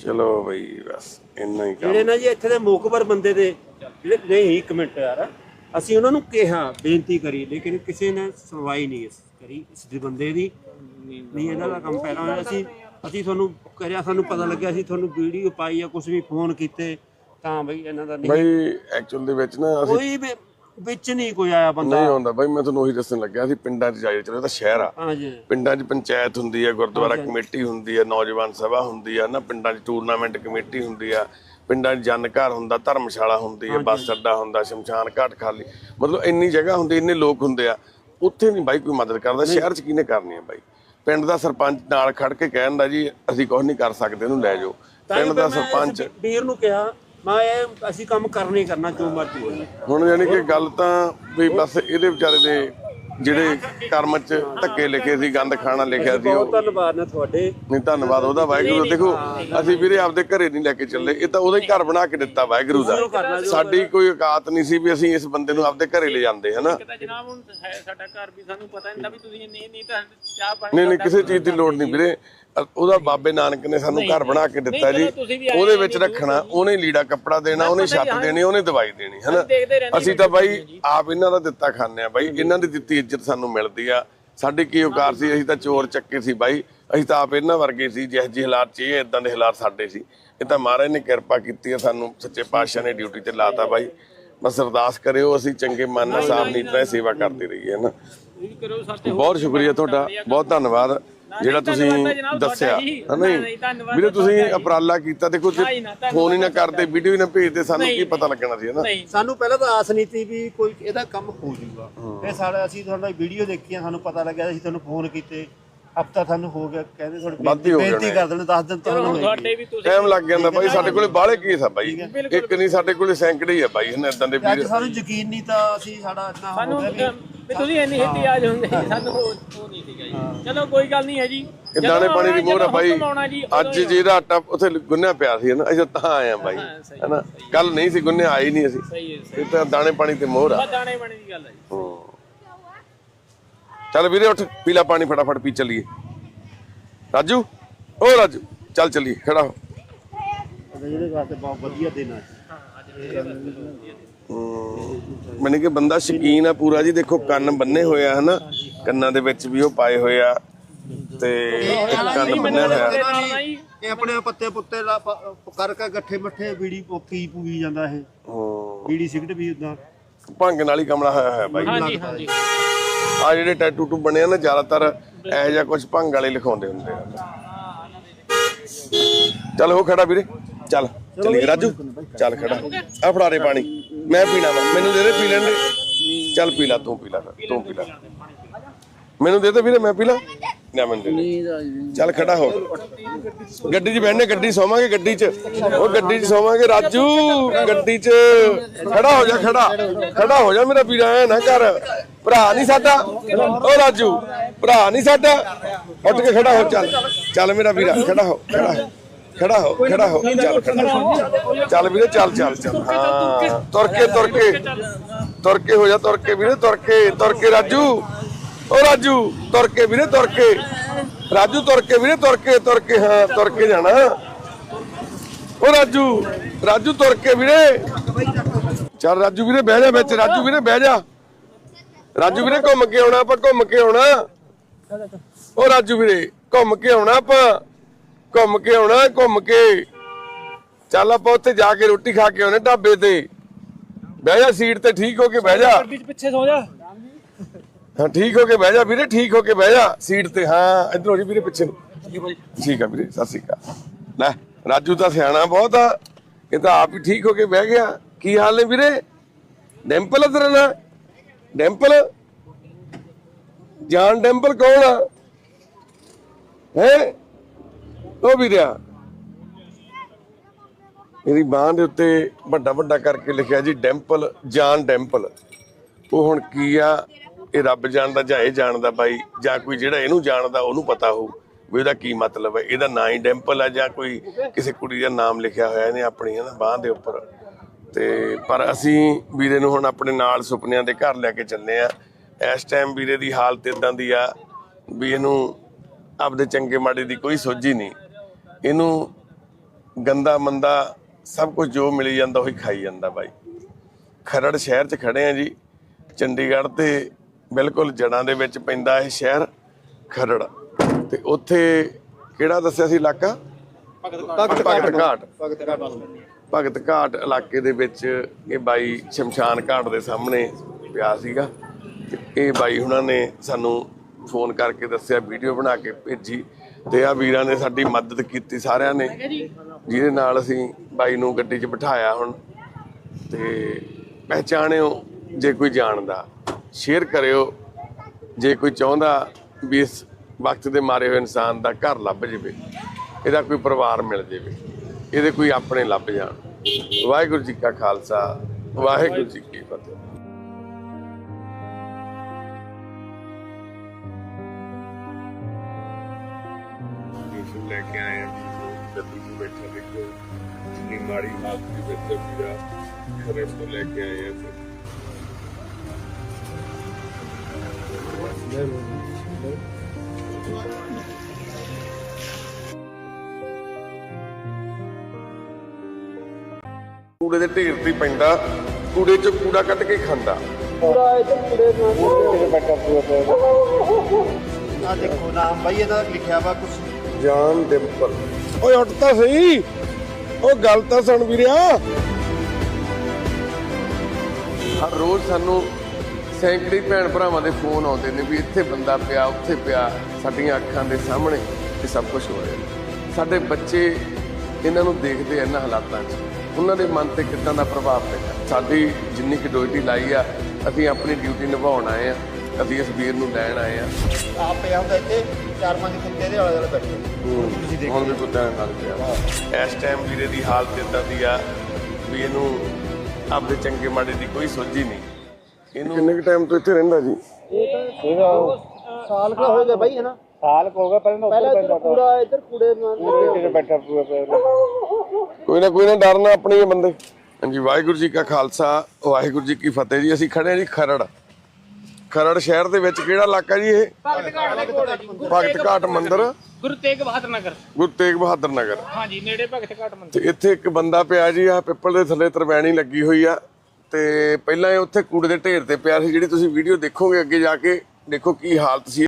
ਚਲੋ ਬਈ ਬਸ ਇੰਨਾ ਹੀ ਕੰਮ। ਜਿਹੜੇ ਨਾ ਜੀ ਇੱਥੇ ਦੇ ਮੋਕਬਰ ਬੰਦੇ ਦੇ ਜਿਹੜੇ ਨਹੀਂ ਇੱਕ ਮਿੰਟ ਯਾਰ। ਅਸੀਂ ਉਹਨਾਂ ਨੂੰ ਕਿਹਾ ਬੇਨਤੀ ਕਰੀ ਲੇਕਿਨ ਕਿਸੇ ਨੇ ਸੁਣਵਾਈ ਨਹੀਂ ਇਸ ਕਰੀ ਇਸ ਦੇ ਬੰਦੇ ਦੀ। ਨਹੀਂ ਇਹਨਾਂ ਦਾ ਕੰਮ ਪਹਿਲਾਂ ਹੋਇਆ ਅਸੀਂ ਅਸੀਂ ਤੁਹਾਨੂੰ ਕਰਿਆ ਸਾਨੂੰ ਪਤਾ ਲੱਗਿਆ ਸੀ ਤੁਹਾਨੂੰ ਵੀਡੀਓ ਪਾਈ ਆ ਕੁਝ ਵੀ ਫੋਨ ਕੀਤੇ ਤਾਂ ਬਈ ਇਹਨਾਂ ਦਾ ਨਹੀਂ। ਬਈ ਐਕਚੁਅਲ ਦੇ ਵਿੱਚ ਨਾ ਅਸੀਂ ਕੋਈ ਵੀ ਵਿੱਚ ਨਹੀਂ ਕੋਈ ਆਇਆ ਬੰਦਾ? ਨਹੀਂ ਆਉਂਦਾ ਬਈ ਮੈਂ ਤੁਹਾਨੂੰ ਉਹੀ ਦੱਸਣ ਲੱਗਿਆ ਸੀ ਪਿੰਡਾਂ 'ਚ ਜਾਈਏ ਚਲੋ ਤਾਂ ਸ਼ਹਿਰ ਆ। ਹਾਂਜੀ। ਪਿੰਡਾਂ 'ਚ ਪੰਚਾਇਤ ਹੁੰਦੀ ਹੈ ਗੁਰਦੁਆਰਾ ਕਮੇਟੀ ਹੁੰਦੀ ਹੈ ਨੌਜਵਾਨ ਸਭਾ ਹੁੰਦੀ ਹੈ ਨਾ ਪਿੰਡਾਂ 'ਚ ਟੂਰਨਾਮੈਂਟ ਕਮੇਟੀ ਹੁੰਦੀ ਆ ਪਿੰਡਾਂ 'ਚ ਜਨ ਘਰ ਹੁੰਦਾ ਧਰਮਸ਼ਾਲਾ ਹੁੰਦੀ ਹੈ ਬੱਸ ਅੱਡਾ ਹੁੰਦਾ ਸ਼ਮਸ਼ਾਨ ਘਾਟ ਖਾਲੀ। ਮਤਲਬ ਇੰਨੀ ਜਗ੍ਹਾ ਹੁੰਦੀ ਇੰਨੇ ਲੋਕ ਹੁੰਦੇ ਆ ਉੱਥੇ ਨਹੀਂ ਬਾਈ ਕੋਈ ਮਦਦ ਕਰਦਾ ਸ਼ਹਿਰ 'ਚ ਕਿਹਨੇ ਕਰਨੀ ਹੈ ਬਾਈ? ਪਿੰਡ ਦਾ ਸਰਪੰਚ ਨਾਲ ਖੜ ਕੇ ਕਹਿੰਦਾ ਜੀ ਅਸੀਂ ਕੁਝ ਨਹੀਂ ਕਰ ਸਕਦੇ ਇਹਨੂੰ ਲੈ ਜਾਓ। ਪਿੰਡ ਦਾ ਸਰਪੰਚ ਵੀਰ ਨੂੰ ਕਿਹਾ ਮੈਂ ਇਹ ਅਸੀਂ ਕੰਮ ਕਰਨਾ ਹੀ ਕਰਨਾ, ਜੋ ਮਰਜ਼ੀ ਹੋਵੇ ਹੁਣ ਯਾਨੀ ਕਿ ਗੱਲ ਤਾਂ ਵੀ ਬਸ ਇਹਦੇ ਵਿਚਾਰੇ ਦੇ ਜਿਹੜੇ ਕਰਮ 'ਚ ਧੱਕੇ ਲਿਖੇ ਸੀ ਗੰਦ ਖਾਣਾ ਲਿਖਿਆ ਸੀ ਉਹ ਧੰਨਵਾਦ ਨੇ ਤੁਹਾਡੇ। ਨਹੀਂ ਧੰਨਵਾਦ ਉਹਦਾ ਵਾਹਿਗੁਰੂ। ਦੇਖੋ ਅਸੀਂ ਵੀਰੇ ਆਪਦੇ ਘਰੇ ਨਹੀਂ ਲੈ ਕੇ ਚੱਲੇ। ਇਹ ਤਾਂ ਉਹਦਾ ਹੀ ਘਰ ਬਣਾ ਕੇ ਦਿੱਤਾ ਵਾਹਿਗੁਰੂ ਦਾ। ਸਾਡੀ ਕੋਈ ਔਕਾਤ ਨਹੀਂ ਸੀ ਵੀ ਅਸੀਂ ਇਸ ਬੰਦੇ ਨੂੰ ਆਪਦੇ ਘਰੇ ਲੈ ਜਾਂਦੇ ਹਨਾ ਤਾਂ ਜਨਾਬ ਹੁਣ ਹੈ ਸਾਡਾ ਘਰ ਵੀ ਸਾਨੂੰ ਪਤਾ ਨਹੀਂ ਤਾਂ ਵੀ ਤੁਸੀਂ ਨਹੀਂ ਨਹੀਂ ਤਾਂ ਚਾਹ ਪਾਣੀ ਨਹੀਂ ਨਹੀਂ ਕਿਸੇ ਚੀਜ਼ ਦੀ ਲੋੜ ਨਹੀਂ ਵੀਰੇ। ਅ- ਉਹਦਾ ਬਾਬੇ ਨਾਨਕ ਨੇ ਸਾਨੂੰ ਘਰ ਬਣਾ ਕੇ ਦਿੱਤਾ ਜੀ। ਤੁਸੀਂ ਵੀ ਆਏ ਉਹਦੇ ਵਿੱਚ ਰੱਖਣਾ ਉਹਨੇ ਲੀੜਾ ਕੱਪੜਾ ਦੇਣਾ ਉਹਨੇ ਛੱਤ ਦੇਣੀ ਉਹਨੇ ਦਵਾਈ ਦੇਣੀ ਹਨਾ? ਦੇਖਦੇ ਰਹਿੰਦੇ ਅਸੀਂ ਤਾਂ ਬਾਈ ਆਪ ਇਹਨਾਂ ਦਾ ਦਿੱਤਾ ਖਾਂਦੇ ਆ ਬਾਈ ਇਹਨਾਂ ਦੀ ਦਿੱਤੀ ਇੱਜ਼ਤ ਸਾਨੂੰ ਮਿਲਦੀ ਆ। ਸਾਡੀ ਕੀ ਔਕਾਰ ਸੀ? ਅਸੀਂ ਤਾਂ ਚੋਰ ਚੱਕੇ ਸੀ ਬਾਈ। ਅਸੀਂ ਤਾਂ ਆਪ ਇਹਨਾਂ ਵਰਗੇ ਸੀ ਜਿਹੋ ਜਿਹੇ ਹਾਲਾਤ 'ਚ ਇਹ ਇਦਾਂ ਦੇ ਹਾਲਾਤ ਸਾਡੇ ਸੀ। ਇਹ ਤਾਂ ਮਹਾਰਾਜ ਨੇ ਕਿਰਪਾ ਕੀਤੀ ਆ ਸਾਨੂੰ ਸੱਚੇ ਪਾਤਸ਼ਾਹ ਨੇ ਡਿਊਟੀ ਤੇ ਲਾਤਾ ਬਾਈ। ਬਸ ਅਰਦਾਸ ਕਰਿਓ ਅਸੀਂ ਚੰਗੇ ਮਨ ਨਾਲ ਸਾਫ਼ ਨੀਤ ਨਾਲ ਸੇਵਾ ਕਰਦੇ ਰਹੀਏ ਨਾ। ਬਹੁਤ ਸ਼ੁਕਰੀਆ ਤੁਹਾਡਾ ਬਹੁਤ ਧੰਨਵਾਦ। ਜਿਹੜਾ ਤੁਸੀਂ ਦੱਸਿਆ। ਨਹੀਂ, ਵੀਰੇ ਤੁਸੀਂ। ਉਪਰਾਲਾ ਕੀਤਾ ਦੇਖੋ ਜੇ ਫੋਨ ਹੀ ਨਾ ਕਰਦੇ ਵੀਡੀਓ ਹੀ ਨਾ ਭੇਜਦੇ ਸਾਨੂੰ ਕੀ ਪਤਾ ਲੱਗਣਾ ਸੀ ਹਨਾ ਸਾਨੂੰ ਪਹਿਲਾਂ ਤਾਂ ਆਸ ਨਹੀਂ ਸੀ ਵੀ ਕੋਈ ਇਹਦਾ ਕੰਮ ਹੋ ਜਾਊਗਾ ਫਿਰ ਸਾਡਾ ਅਸੀਂ ਤੁਹਾਡਾ ਵੀਡੀਓ ਦੇਖੀਆਂ ਸਾਨੂੰ ਪਤਾ ਲੱਗਿਆ ਅਸੀਂ ਤੁਹਾਨੂੰ ਫੋਨ ਕੀਤੇ। ਹਫਤਾ ਤੁਹਾਨੂੰ ਹੋ ਗਿਆ ਕਹਿੰਦੇ ਵੱਧ ਹੀ ਤੁਹਾਡੀ ਹੋ ਬੇਨਤੀ ਜਾਣੇ। ਕਰ ਦੇਣੇ 10 ਦਿਨ ਤੁਹਾਨੂੰ ਹੁਣ ਹੋਏਗੀ ਤੁਹਾਡੇ ਵੀ ਤੁਸੀਂ ਟਾਈਮ ਲੱਗ ਜਾਂਦਾ ਬਾਈ ਸਾਡੇ ਕੋਲੇ ਬਾਹਲੇ ਕੇਸ ਆ ਬਾਈ? ਇੱਕ ਨਹੀਂ ਸਾਡੇ ਕੋਲੇ ਸੈਂਕੜੇ ਹੀ ਆ ਬਾਈ ਹਨ ਇਦਾਂ ਦੇ ਅੱਜ ਵੀਰ। ਸਾਨੂੰ ਯਕੀਨ ਨਹੀਂ ਤਾਂ ਅਸੀਂ ਸਾਡਾ ਇੰਨਾ ਹੋ ਸਾਨੂੰ ਗਿਆ ਵੀ ਵੀ ਤੁਸੀਂ ਇੰਨੀ ਹਿੱਤੀ ਆ ਜਾਂਦੇ ਸਾਨੂੰ ਉਹ ਉਹ ਨਹੀਂ ਸੀਗਾ ਜੀ। ਚਲੋ ਕੋਈ ਗੱਲ ਨਹੀਂ ਹੈ ਜੀ। ਦਾਣੇ ਪਾਣੀ ਦੀ ਮੋਹਰ ਆ ਬਾਈ। ਜੀ ਅੱਜ ਜਿਹੜਾ ਆਟਾ ਉੱਥੇ ਗੁੰਨਿਆ ਪਿਆ ਸੀ ਹਨਾ ਅਸੀਂ ਤਾਂ ਆਏ ਆ ਬਾਈ ਸਹੀ ਹਨਾ। ਕੱਲ ਨਹੀਂ ਸੀ ਗੁੰਨਿਆ ਆਏ ਨਹੀਂ ਅਸੀਂ। ਸਹੀ ਹੈ ਸਹੀ ਇਹ ਤਾਂ ਦਾਣੇ ਪਾਣੀ ਤੇ ਮੋਹਰ ਆ। ਦਾਣੇ ਬਣੇ ਦੀ ਗੱਲ ਹੈ ਜੀ। ਹੂੰ। ਚੱਲ ਵੀਰੇ ਉੱਠ ਪੀਲਾ ਪਾਣੀ ਫਟਾਫਟ ਪੀ ਚੱਲੀਏ। ਰਾਜੂ ਓ ਰਾਜੂ ਚੱਲ ਚੱਲੀਏ ਖੜਾ ਹੋ। ਜਿਹੜੇ ਵਾਸਤੇ ਬਹੁਤ ਵਧੀਆ ਦਿਨ ਆ। ਮੈਨੂੰ ਕਿ ਬੰਦਾ ਸ਼ਕੀਨ ਆ ਪੂਰਾ ਜੀ ਦੇਖੋ ਕੰਨ ਬੰਨੇ ਹੋਏ ਆ ਹਨਾ? ਕੰਨਾਂ ਦੇ ਵਿੱਚ ਵੀ ਉਹ ਪਾਏ ਹੋਏ ਆ ਤੇ ਇੱਕ ਕੰਨ ਬੰਨਿਆ ਹੋਇਆ। ਇਹ ਆਪਣੇ ਪੱਤੇ ਪੁੱਤੇ ਲਾ- ਪ- ਕਰ ਕੇ ਗੱਠੇ ਮੱਠੇ ਬੀੜੀ ਪੀ ਪੂਗੀ ਜਾਂਦਾ ਇਹ। ਹੂੰ। ਬੀੜੀ ਸਿਗਰਟ ਵੀ ਉਦਾਂ ਭੰਗ ਨਾਲ ਹੀ ਕਮਲਾ ਹੋਇਆ ਹੋਇਆ ਬਾਈ। ਹਾਂਜੀ ਹਾਂਜੀ। ਆ ਜਿਹੜੇ ਟੈਟੂ ਟੂ ਬਣੇ ਆ ਨਾ ਜ਼ਿਆਦਾਤਰ ਇਹੋ ਜਿਹਾ ਕੁਝ ਭੰਗ ਵਾਲੇ ਲਿਖਾਉਂਦੇ ਹੁੰਦੇ ਆ। ਚੱਲ ਉਹ ਖੜਾ ਵੀਰੇ ਚੱਲ ਚੱਲੀਏ। ਰਾਜੂ ਚੱਲ ਖੜਾ। ਆ ਫੜਾ ਦੇ ਪਾਣੀ। ਮੈਂ ਪੀਣਾ ਵਾ। ਮੈਨੂੰ ਦੇ ਦੇ ਪੀ ਲੈਣ ਦੇ। ਚੱਲ ਪੀ ਲੈ ਤੂੰ ਪੀ ਲੈ ਫਿਰ, ਤੂੰ ਪੀ ਲੈ। ਮੈਨੂੰ ਦੇ ਦੇ ਵੀਰੇ ਮੈਂ ਪੀ ਲਾਂ। ਨਾ ਮੈਨੂੰ ਦੇ ਦੇ। ਨੀਂਦ ਆ ਜੀ ਚੱਲ ਖੜਾ ਹੋ। ਗੱਡੀ 'ਚ ਬਹਿਣੇ ਗੱਡੀ 'ਚ ਸੋਵਾਂਗੇ ਗੱਡੀ 'ਚ। ਉਹ ਗੱਡੀ 'ਚ ਸੋਵਾਂਗੇ ਰਾਜੂ। ਗੱਡੀ 'ਚ ਖੜਾ ਹੋ ਜਾ ਖੜਾ। ਖੜਾ ਹੋ ਜਾ ਮੇਰਾ ਵੀਰਾ ਐ ਨਾ ਕਰ। ਭਰਾ ਨਹੀਂ ਸਾਡਾ। ਉਹ ਰਾਜੂ ਭਰਾ ਨਹੀਂ ਸਾਡਾ। ਉੱਠ ਕੇ ਖੜਾ ਹੋ ਚੱਲ। ਚੱਲ ਮੇਰਾ ਵੀਰਾ ਖੜਾ ਹੋ ਖੜਾ ਹੋ। ਖੜਾ ਹੋ ਖੜਾ ਹੋ। ਚੱਲ ਖੜਾ ਹੋ। ਚੱਲ ਵੀਰੇ ਚੱਲ ਚੱਲ ਚੱਲ। ਹਾਂ ਤੁਰ ਕੇ ਤੁਰ ਕੇ। ਤੁਰ ਕੇ ਹੋ ਜਾ ਤੁਰ ਕੇ ਵੀਰੇ ਤੁਰ ਕੇ। ਤੁਰ ਕੇ ਰਾਜੂ। ਉਹ ਰਾਜੂ, ਤੁਰ ਕੇ ਵੀਰੇ, ਤੁਰ ਕੇ। ਰਾਜੂ, ਤੁਰ ਕੇ ਵੀਰੇ, ਤੁਰ ਕੇ ਤੁਰ ਕੇ, ਹਾਂ, ਤੁਰ ਕੇ ਜਾਣਾ। ਓ ਰਾਜੂ ਰਾਜੂ, ਤੁਰ ਕੇ ਵੀਰੇ। ਚੱਲ ਰਾਜੂ ਵੀਰੇ, ਬਹਿ ਜਾ ਵਿੱਚ, ਰਾਜੂ ਵੀਰੇ, ਬਹਿ ਜਾ। ਰਾਜੂ ਵੀਰੇ, ਘੁੰਮ ਕੇ ਆਉਣਾ ਆਪਾਂ, ਘੁੰਮ ਕੇ ਆਉਣਾ। ਓ ਰਾਜੂ ਵੀਰੇ, ਘੁੰਮ ਕੇ ਆਉਣਾ ਆਪਾਂ। ਘੁੰਮ ਕੇ ਆਉਣਾ, ਘੁੰਮ ਕੇ। ਚੱਲ ਆਪਾਂ ਉੱਥੇ ਜਾ ਕੇ ਰੋਟੀ ਖਾ ਕੇ ਆਉਣੇ ਢਾਬੇ ਤੇ। ਬਹਿ ਜਾ, ਸੀਟ ਤੇ ਠੀਕ ਹੋ ਕੇ ਬਹਿ ਜਾ। ਪਿੱਛੇ ਸੋ ਜਾ। ਹਾਂ ਠੀਕ ਹੋ ਕੇ ਬਹਿ ਜਾ ਵੀਰੇ ਠੀਕ ਹੋ ਕੇ ਬਹਿ ਜਾ। ਸੀਟ ਤੇ ਹਾਂ ਇਧਰ ਹੋ ਜੀ ਵੀਰੇ ਪਿੱਛੇ ਨੂੰ। ਠੀਕ ਆ ਵੀਰੇ ਸਤਿ ਸ੍ਰੀ ਅਕਾਲ। ਲੈ ਰਾਜੂ ਤਾਂ ਸਿਆਣਾ ਬਹੁਤ ਆ। ਇਹ ਤਾਂ ਆਪ ਹੀ ਠੀਕ ਹੋ ਕੇ ਬਹਿ ਗਿਆ। ਕੀ ਹਾਲ ਨੇ ਵੀਰੇ? ਡੈਂਪਲ ਤੇਰਾ ਨਾਂ। ਡੈਂਪਲ? ਜਾਨ ਡੈਂਪਲ ਕੌਣ ਆ? ਹੈ? ਉਹ ਵੀਰਿਆ ਇਹਦੀ ਬਾਹ ਦੇ ਉੱਤੇ ਵੱਡਾ ਵੱਡਾ ਕਰਕੇ ਲਿਖਿਆ ਜੀ ਡੈਂਪਲ ਜਾਨ ਡੈਂਪਲ। ਉਹ ਹੁਣ ਕੀ ਆ? ਇਹ ਰੱਬ ਜਾਣਦਾ ਜਾਂ ਇਹ ਜਾਣਦਾ ਬਾਈ, ਜਾਂ ਕੋਈ ਜਿਹੜਾ ਇਹਨੂੰ ਜਾਣਦਾ ਉਹਨੂੰ ਪਤਾ ਹੋਊ ਵੀ ਇਹਦਾ ਕੀ ਮਤਲਬ ਹੈ। ਇਹਦਾ ਨਾਂ ਹੀ ਡੈਂਪਲ ਆ ਜਾਂ ਕੋਈ ਕਿਸੇ ਕੁੜੀ ਦਾ ਨਾਮ ਲਿਖਿਆ ਹੋਇਆ ਇਹਨੇ ਆਪਣੀ ਹੈ ਨਾ ਬਾਹ ਦੇ ਉੱਪਰ। ਤੇ ਪਰ ਅਸੀਂ ਵੀਰੇ ਨੂੰ ਹੁਣ ਆਪਣੇ ਨਾਲ ਸੁਪਨਿਆਂ ਦੇ ਘਰ ਲੈ ਕੇ ਚੱਲੇ ਆ ਇਸ ਟਾਈਮ ਵੀਰੇ ਦੀ ਹਾਲਤ ਇਦਾਂ ਦੀ ਆ ਵੀ ਇਹਨੂੰ ਆਪਦੇ ਚੰਗੇ ਮਾੜੇ ਦੀ ਕੋਈ ਸੋਝੀ ਨਹੀਂ। ਇਹਨੂੰ ਗੰਦਾ ਮੰਦਾ ਸਭ ਕੁਝ ਜੋ ਮਿਲੀ ਜਾਂਦਾ ਉਹੀ ਖਾਈ ਜਾਂਦਾ ਬਾਈ। ਖਰੜ ਸ਼ਹਿਰ 'ਚ ਖੜੇ ਆ ਜੀ, ਚੰਡੀਗੜ੍ਹ ਤੇ ਬਿਲਕੁਲ ਜੜਾਂ ਦੇ ਵਿੱਚ ਪੈਂਦਾ ਇਹ ਸ਼ਹਿਰ ਖਰੜ। ਤੇ ਉੱਥੇ ਕਿਹੜਾ ਦੱਸਿਆ ਸੀ ਇਲਾਕਾ? ਭਗਤ ਘਾਟ। ਭਗਤ ਘਾਟ। ਇਲਾਕੇ ਦੇ ਵਿੱਚ ਇਹ ਬਾਈ ਸ਼ਮਸ਼ਾਨ ਘਾਟ ਦੇ ਸਾਹਮਣੇ ਪਿਆ ਸੀਗਾ। ਤੇ ਇਹ ਬਾਈ ਹੁਣਾਂ ਨੇ ਸਾਨੂੰ ਫੋਨ ਕਰਕੇ ਦੱਸਿਆ ਵੀਡੀਓ ਬਣਾ ਕੇ ਭੇਜੀ ਤੇ ਆ ਵੀਰਾਂ ਨੇ ਸਾਡੀ ਮਦਦ ਕੀਤੀ ਸਾਰਿਆਂ ਨੇ। ਜਿਹਦੇ ਨਾਲ ਅਸੀਂ ਬਾਈ ਨੂੰ ਗੱਡੀ 'ਚ ਬਿਠਾਇਆ ਹੁਣ। ਤੇ ਪਹਿਚਾਣਿਓ ਜੇ ਕੋਈ ਜਾਣਦਾ। ਸ਼ੇਅਰ ਕਰਿਓ। ਜੇ ਕੋਈ ਚਾਹੁੰਦਾ ਵੀ ਇਸ ਵਕਤ ਦੇ ਮਾਰੇ ਹੋਏ ਇਨਸਾਨ ਦਾ ਘਰ ਲੱਭ ਜਾਵੇ, ਇਹਦਾ ਕੋਈ ਪਰਿਵਾਰ ਮਿਲ ਜਾਵੇ, ਇਹਦੇ ਕੋਈ ਆਪਣੇ ਲੱਭ ਜਾਣ। ਵਾਹਿਗੁਰੂ ਜੀ ਕਾ ਖਾਲਸਾ, ਵਾਹਿਗੁਰੂ ਜੀ ਕੀ ਫਤਿਹ। ਲੈ ਕੇ ਆਏ ਆ, ਗੱਡੀ 'ਚ ਬੈਠਾ ਦੇਖੋ ਜਿੰਨੀ ਮਾੜੀ ਹਾਲਤ ਦੇ ਵਿੱਚ ਵੀਰਾ ਖਰੇ ਤੋਂ ਲੈ ਕੇ ਆਏ ਆ। ਕੂੜੇ ਦੇ ਢੇਰ ਤੇ ਪੈਂਦਾ ਕੂੜੇ ਚੋਂ ਕੂੜਾ ਕੱਢ ਕੇ ਖਾਂਦਾ। ਆ ਦੇਖੋ ਨਾਮ ਬਾਈ ਇਹਦਾ ਲਿਖਿਆ ਵਾ ਕੁਝ ਜਾਨ ਡਿੰਪਲ। ਓਏ ਉੱਠ ਤਾਂ ਸਹੀ। ਉਹ ਗੱਲ ਤਾਂ ਸੁਣ ਵੀਰਿਆ। ਹਰ ਰੋਜ਼ ਸਾਨੂੰ ਸੈਂਕੜੇ ਭੈਣ ਭਰਾਵਾਂ ਦੇ ਫੋਨ ਆਉਂਦੇ ਨੇ ਵੀ ਇੱਥੇ ਬੰਦਾ ਪਿਆ ਉੱਥੇ ਪਿਆ ਸਾਡੀਆਂ ਅੱਖਾਂ ਦੇ ਸਾਹਮਣੇ ਇਹ ਸਭ ਕੁਝ ਹੋ ਰਿਹਾ। ਸਾਡੇ ਬੱਚੇ ਇਹਨਾਂ ਨੂੰ ਦੇਖਦੇ ਆ ਇਹਨਾਂ ਹਾਲਾਤਾਂ 'ਚ। ਉਹਨਾਂ ਦੇ ਮਨ ਤੇ ਕਿੱਦਾਂ ਦਾ ਪ੍ਰਭਾਵ ਪੈਂਦਾ ਸਾਡੀ ਜਿੰਨੀ ਕਿ ਡਿਊਟੀ ਲਾਈ ਆ ਅਸੀਂ ਆਪਣੀ ਡਿਊਟੀ ਨਿਭਾਉਣ ਆਏ ਆ ਅਸੀਂ ਇਸ ਵੀਰ ਨੂੰ ਲੈਣ ਆਏ ਆ। ਆਪ ਪਿਆ ਹੁੰਦਾ ਇੱਥੇ ਚਾਰ ਪੰਜ ਕੁੱਤੇ ਦੇ ਆਲੇ ਦੁਆਲੇ ਬੈਠੇ ਹੁਣ ਵੀ ਕੁੱਤਿਆਂ ਨਾਲ ਪਿਆ। ਇਸ ਟਾਈਮ ਵੀਰੇ ਦੀ ਹਾਲਤ ਇਦਾਂ ਦੀ ਆ ਵੀ ਇਹਨੂੰ ਆਪਦੇ ਚੰਗੇ ਮਾੜੇ ਦੀ ਕੋਈ ਸੋਝੀ ਨਹੀਂ। ਇਹਨੂੰ ਕਿੰਨੇ ਕੁ ਟਾਈਮ ਤੋਂ ਇੱਥੇ ਰਹਿੰਦਾ ਜੀ? ਸਾਲ ਕਾ ਹੋਏਗਾ ਬਾਈ ਹੈ ਨਾ ਸਾਲ ਕਾ ਹੋਗਾ ਪਹਿਲਾਂ ਪਹਿਲਾਂ ਇੱਧਰ ਕੂੜਾ ਇੱਧਰ ਕੂੜੇ ਨਾਲ ਬੈਠਾ ਪੂਰਾ ਪਿਆ ਕੋਈ ਨਾ ਕੋਈ ਨਾ ਡਰਨਾ ਆਪਣੇ ਹੀ ਬੰਦੇ। ਹਾਂਜੀ ਵਾਹਿਗੁਰੂ ਜੀ ਕਾ ਖਾਲਸਾ ਵਾਹਿਗੁਰੂ ਜੀ ਕੀ ਫਤਿਹ ਜੀ। ਅਸੀਂ ਖੜੇ ਜੀ ਖਰੜ। ਖਰੜ ਸ਼ਹਿਰ ਦੇ ਵਿੱਚ ਕਿਹੜਾ ਇਲਾਕਾ ਜੀ ਇਹ? ਭਗਤ ਘਾਟ ਦੇ ਕੋਲ ਹੈ ਜੀ ਭਗਤ ਘਾਟ ਮੰਦਿਰ। ਗੁਰੂ ਤੇਗ ਬਹਾਦਰ ਨਗਰ। ਗੁਰੂ ਤੇਗ ਬਹਾਦਰ ਨਗਰ। ਹਾਂਜੀ ਨੇੜੇ ਭਗਤ ਘਾਟ ਮੰਦਿਰ। ਤੇ ਇੱਥੇ ਇੱਕ ਬੰਦਾ ਪਿਆ ਜੀ ਆ ਪਿੱਪਲ ਦੇ ਥੱਲੇ ਤਰਵੈਣੀ ਲੱਗੀ ਹੋਈ ਆ। ਤੇ ਪਹਿਲਾਂ ਇਹ ਉੱਥੇ ਕੂੜੇ ਦੇ ਢੇਰ ਤੇ ਪਿਆ ਸੀ। ਜਿਹੜੀ ਤੁਸੀਂ ਵੀਡੀਓ ਦੇਖੋਗੇ ਅੱਗੇ ਜਾ ਕੇ, ਦੇਖੋ ਕੀ ਹਾਲਤ ਸੀ।